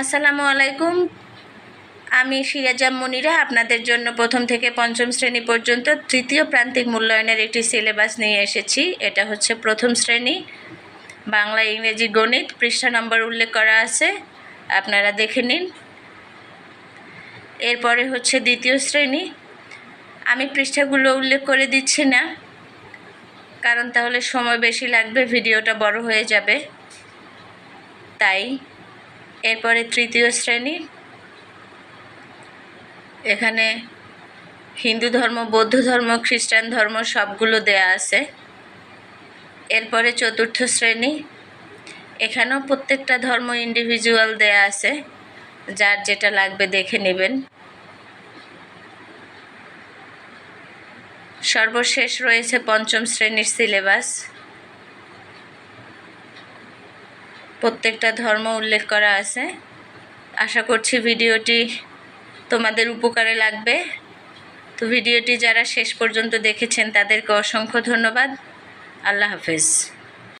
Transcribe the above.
আসসালামু আলাইকুম। আমি সিরাজাম মনিরা, আপনাদের জন্য প্রথম থেকে পঞ্চম শ্রেণি পর্যন্ত তৃতীয় প্রান্তিক মূল্যায়নের একটি সিলেবাস নিয়ে এসেছি। এটা হচ্ছে প্রথম শ্রেণি, বাংলা, ইংরেজি, গণিত, পৃষ্ঠা নম্বর উল্লেখ করা আছে। আপনারা দেখে নিন। এরপরে হচ্ছে দ্বিতীয় শ্রেণি। আমি পৃষ্ঠাগুলো উল্লেখ করে দিচ্ছি না, কারণ তাহলে সময় বেশি লাগবে, ভিডিওটা বড় হয়ে যাবে। তাই এরপরে তৃতীয় শ্রেণি। এখানে হিন্দু ধর্ম, বৌদ্ধ ধর্ম, খ্রিস্টান ধর্ম সবগুলো দেয়া আছে। এরপরে চতুর্থ শ্রেণি। এখানেও প্রত্যেকটা ধর্ম ইন্ডিভিজুয়াল দেয়া আছে। যার যেটা লাগবে দেখে নেবেন। সর্বশেষ রয়েছে পঞ্চম শ্রেণির সিলেবাস প্রত্যেকটা ধর্ম উল্লেখ করা আছে। আশা করছি ভিডিওটি তোমাদের উপকারে লাগবে। তো ভিডিওটি যারা শেষ পর্যন্ত দেখেছেন, তাদেরকে অসংখ্য ধন্যবাদ। আল্লাহ হাফেজ।